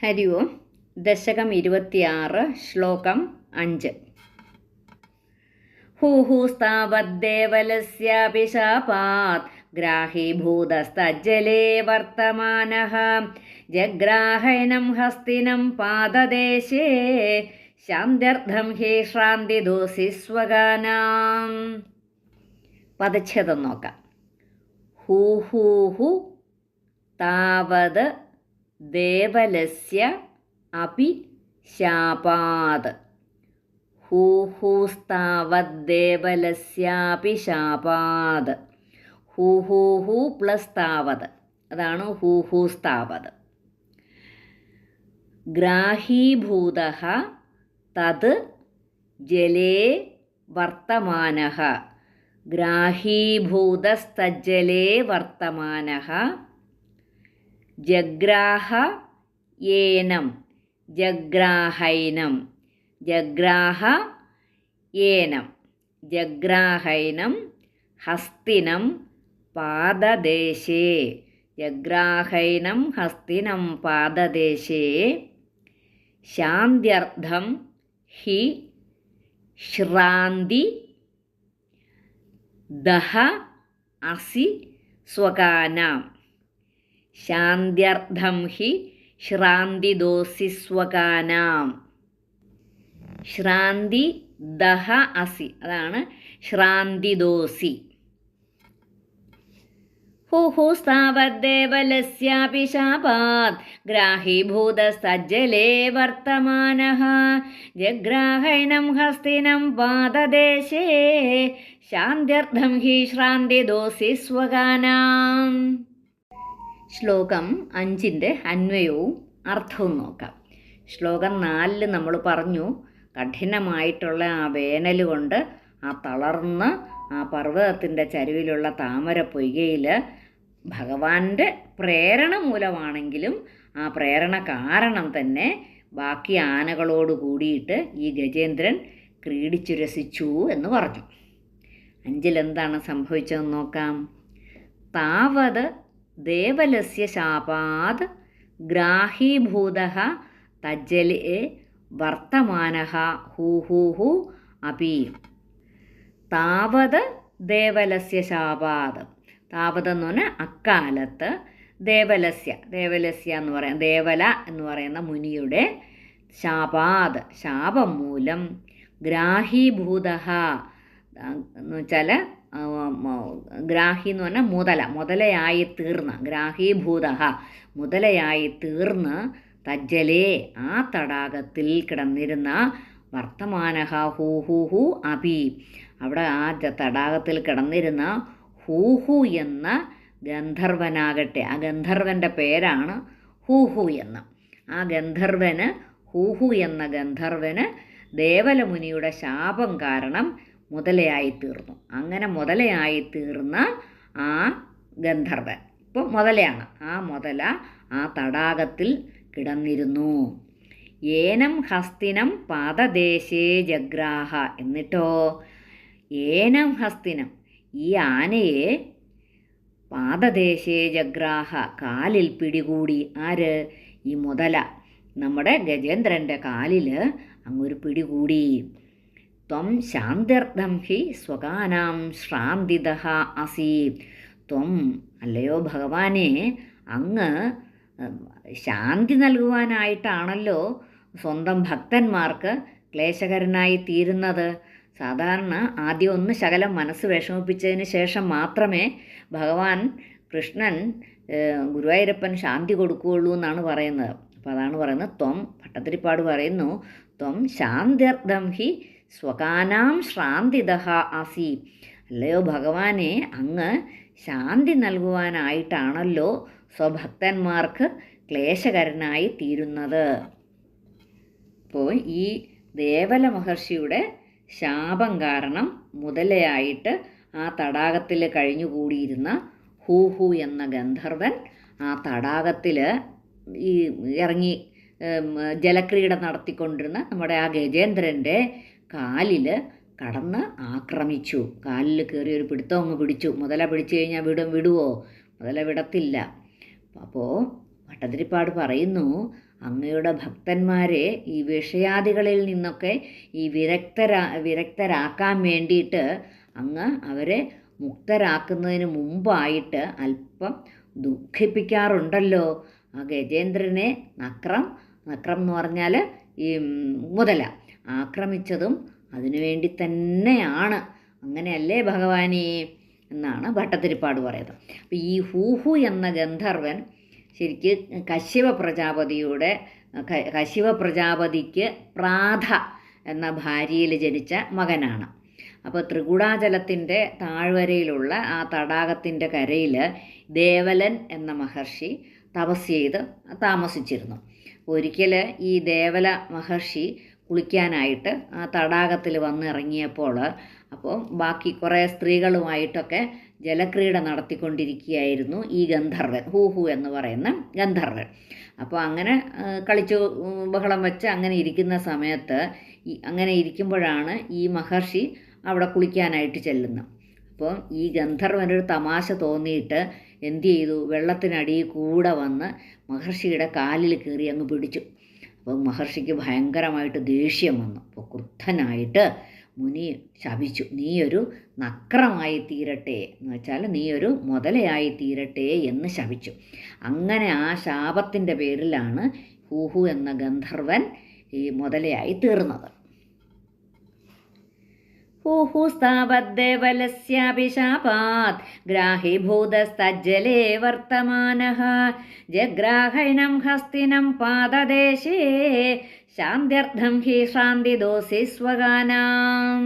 ഹരി ഓം ദശകം ഇരുപത്തിയാറ് ശ്ലോകം അഞ്ച്. ഹൂഹൂസ്താവദ്ദേവലസ്യാപി ശാപാത് ഗ്രാഹീഭൂതസ്തജ്ജലേ വർത്തമാനഃ ജഗ്രാഹൈനം ഹസ്തിനം പാദദേശേ ശാന്ത്യർത്ഥം ഹി ശ്രാന്തിദോസി സ്വഗാനാം. പദച്ഛേദം നോക്കാം. ഹൂഹൂഹു താവത് ദേവലസ്യ അപി ശാപാത്. ഹൂഹൂസ്താവദ്ദേവലസ്യാപി ശാപാത്. ഹൂഹൂഹു പ്ലസ് താവത് അതാണ് ഹൂഹൂസ്താവത് ഗ്രാഹീഭൂത തത് ജലേ വർത്തമാനഃ ഗ്രാഹീഭൂതസ്തജ്ജലേ വർത്തമാനഃ ജഗ്രാഹ ഏനം ജഗ്രാഹൈനം ജഗ്രാഹ ഏനം ജഗ്രാഹൈനം ഹസ്തിനം പാദദേശേ ജഗ്രാഹൈനം ഹസ്തിനം പാദദേശേ ശാന്ത്യർത്ഥം ഹി ശ്രാന്തി ദഹ അസി സ്വകാനാം. ശാന്ത്യർത്ഥം ഹി ശ്രാന്തിദോസി സ്വകാനാം. ശ്രാന്തി ദഹ അസി. അതാണ് ശ്രാന്തിദോസി ഹുഹുസ്താവദ്ദേവലസ്യാപി ശാപാത് ഗ്രാഹീഭൂതസ്തജ്ജലേ വർത്തമാനഃ ജഗ്രാഹൈണം ഹസ്തിനം പാദദേശേ. ശാന്ത്യർത്ഥം ഹി ശ്രാന്തിദോസി സ്വഗാനാം ശ്ലോകം അഞ്ചിന്റെ അന്വയവും അർത്ഥവും നോക്കാം. ശ്ലോകം നാലിൽ നമ്മൾ പറഞ്ഞു കഠിനമായിട്ടുള്ള ആ വേനൽ കൊണ്ട് ആ തളർന്ന് ആ പർവതത്തിന്റെ ചരുവിലുള്ള താമര പൊയ്കയിൽ ഭഗവാന്റെ പ്രേരണ മൂലമാണെങ്കിലും ആ പ്രേരണ കാരണം തന്നെ ബാക്കി ആനകളോട് കൂടിയിട്ട് ഈ ഗജേന്ദ്രൻ ക്രീഡിച്ചു രസിച്ചു എന്ന് പറഞ്ഞു. അഞ്ചിലെന്താണ് സംഭവിച്ചതെന്ന് നോക്കാം. താവത് ദേവലസ്യ ശാപാത് ഗ്രാഹീഭൂത തജ്ജലേ വർത്തമാന ഹൂഹൂഹു അപി. താവത് ദേവലസ്യ ശാപാത് താവത് എന്ന് പറഞ്ഞാൽ അക്കാലത്ത് ദേവലസ്യ. ദേവലസ്യ എന്ന് പറയാം ദേവല എന്ന് പറയുന്ന മുനിയുടെ ശാപാത് ശാപം മൂലം ഗ്രാഹീഭൂത. എന്ന് വെച്ചാൽ ഗ്രാഹി എന്ന് പറഞ്ഞാൽ മുതല. മുതലയായി തീർന്ന. ഗ്രാഹീഭൂത മുതലയായി തീർന്ന് തജ്ജലേ ആ തടാകത്തിൽ കിടന്നിരുന്ന വർത്തമാനഹ ഹൂ അഭി. അവിടെ ആ തടാകത്തിൽ കിടന്നിരുന്ന ഹൂ ഹൂഹു എന്ന ഗന്ധർവനാകട്ടെ. ആ ഗന്ധർവന്റെ പേരാണ് ഹൂഹു എന്ന്. ആ ഗന്ധർവന് ഹൂഹു എന്ന ഗന്ധർവന് ദേവലമുനിയുടെ ശാപം കാരണം മുതലയായി തീർന്നു അങ്ങനെ മുതലയായി തീർന്ന ആ ഗന്ധർവൻ. ഇപ്പോൾ മുതലയാണ്. ആ മുതല ആ തടാകത്തിൽ കിടന്നിരുന്നു. ഏനം ഹസ്തിനം പാദദേശേ ജഗ്രാഹ എന്നിട്ടോ? ഏനം ഹസ്തിനം ഈ ആനയെ പാദദേശേ ജഗ്രാഹ കാലിൽ പിടികൂടി. ആര്? ഈ മുതല. നമ്മുടെ ഗജേന്ദ്രന്റെ കാലിൽ അങ്ങൊരു പിടികൂടി. ത്വം ശാന്തിർദ്ധം ഹി സ്വകാനാം ശ്രാന്തിത അസി ത്വം അല്ലയോ ഭഗവാനെ അങ്ങ് ശാന്തി നൽകുവാനായിട്ടാണല്ലോ സ്വന്തം ഭക്തന്മാർക്ക് ക്ലേശകരനായി തീരുന്നത്. സാധാരണ ആദ്യം ഒന്ന് ശകലം മനസ്സ് വിഷമിപ്പിച്ചതിന് ശേഷം മാത്രമേ ഭഗവാൻ കൃഷ്ണൻ ഗുരുവായൂരപ്പൻ ശാന്തി കൊടുക്കുകയുള്ളൂ എന്നാണ് പറയുന്നത്. അപ്പോൾ അതാണ് പറയുന്നത് ത്വം ഭട്ടത്തിരിപ്പാട് പറയുന്നു ത്വം ശാന്തിർദ്ധം ഹി സ്വകാനാം ശ്രാന്തിത ആസി. അല്ലയോ ഭഗവാനെ അങ്ങ് ശാന്തി നൽകുവാനായിട്ടാണല്ലോ സ്വഭക്തന്മാർക്ക് ക്ലേശകരനായി തീരുന്നത്. അപ്പോൾ ഈ ദേവല മഹർഷിയുടെ ശാപം കാരണം മുതലയായിട്ട് ആ തടാകത്തിൽ കഴിഞ്ഞുകൂടിയിരുന്ന ഹൂഹു എന്ന ഗന്ധർവൻ ആ തടാകത്തിൽ ഈ ഇറങ്ങി ജലക്രീഡ നടത്തിക്കൊണ്ടിരുന്ന നമ്മുടെ ആ ഗജേന്ദ്രന്റെ കാലിൽ കടന്ന് ആക്രമിച്ചു. കാലിൽ കയറി ഒരു പിടുത്തം അങ്ങ് പിടിച്ചു. മുതല പിടിച്ചു കഴിഞ്ഞാൽ വിടും വിടുവോ? മുതല വിടത്തില്ല. അപ്പോൾ ഭട്ടതിരിപ്പാട് പറയുന്നു അങ്ങയുടെ ഭക്തന്മാരെ ഈ വിഷയാദികളിൽ നിന്നൊക്കെ ഈ വിരക്തരാ വിരക്തരാക്കാൻ വേണ്ടിയിട്ട് അങ്ങ് അവരെ മുക്തരാക്കുന്നതിന് മുമ്പായിട്ട് അല്പം ദുഃഖിപ്പിക്കാറുണ്ടല്ലോ. ആ ഗജേന്ദ്രനെ നക്രം നക്രം എന്ന് പറഞ്ഞാൽ ഈ മുതല. ആക്രമിച്ചതും അതിനുവേണ്ടി തന്നെയാണ്. അങ്ങനെയല്ലേ ഭഗവാനെ? എന്നാണ് ഭട്ടത്തിരിപ്പാട് പറയുന്നത്. അപ്പോൾ ഈ ഹൂഹു എന്ന ഗന്ധർവൻ ശരിക്ക് കശ്യപ പ്രജാപതിയുടെ കശിവ പ്രജാപതിക്ക് പ്രാധ എന്ന ഭാര്യയിൽ ജനിച്ച മകനാണ്. അപ്പോൾ ത്രികുടാചലത്തിന്റെ താഴ്വരയിലുള്ള ആ തടാകത്തിന്റെ കരയിൽ ദേവലൻ എന്ന മഹർഷി തപസ് ചെയ്ത് താമസിച്ചിരുന്നു. ഒരിക്കൽ ഈ ദേവല മഹർഷി കുളിക്കാനായിട്ട് ആ തടാകത്തിൽ വന്നിറങ്ങിയപ്പോൾ അപ്പോൾ ബാക്കി കുറേ സ്ത്രീകളുമായിട്ടൊക്കെ ജലക്രീഡ നടത്തിക്കൊണ്ടിരിക്കുകയായിരുന്നു ഈ ഗന്ധർവൻ ഹൂഹു എന്ന് പറയുന്ന ഗന്ധർവൻ. അപ്പോൾ അങ്ങനെ കളിച്ചു ബഹളം വെച്ച് അങ്ങനെ ഇരിക്കുന്ന സമയത്ത് ഈ അങ്ങനെ ഇരിക്കുമ്പോഴാണ് ഈ മഹർഷി അവിടെ കുളിക്കാനായിട്ട് ചെല്ലുന്നത്. അപ്പോൾ ഈ ഗന്ധർവനൊരു തമാശ തോന്നിയിട്ട് എന്തു ചെയ്തു? വെള്ളത്തിനടിയിൽ കൂടെ വന്ന് മഹർഷിയുടെ കാലിൽ കയറി അങ്ങ് പിടിച്ചു. അപ്പോൾ മഹർഷിക്ക് ഭയങ്കരമായിട്ട് ദേഷ്യം വന്നു. അപ്പോൾ ക്രുദ്ധനായിട്ട് മുനി ശപിച്ചു. നീയൊരു നക്രമായി തീരട്ടെ എന്ന് വെച്ചാൽ നീയൊരു മുതലയായി തീരട്ടെ എന്ന് ശപിച്ചു. അങ്ങനെ ആ ശാപത്തിന്റെ പേരിലാണ് ഹൂഹു എന്ന ഗന്ധർവൻ ഈ മുതലയായി തീർന്നത്. ൂഹുസ്താവദ്ദേവലസ്യാഭിശാപാത് ഗ്രാഹീഭൂതസ്തജ്ജലേ വർത്തമാനः ജഗ്രാഹൈനം ഹസ്തിനം പാദദേശേ ശാന്ത്യർത്ഥം ഹി ശാന്തിദോസി സ്വഗാനാം.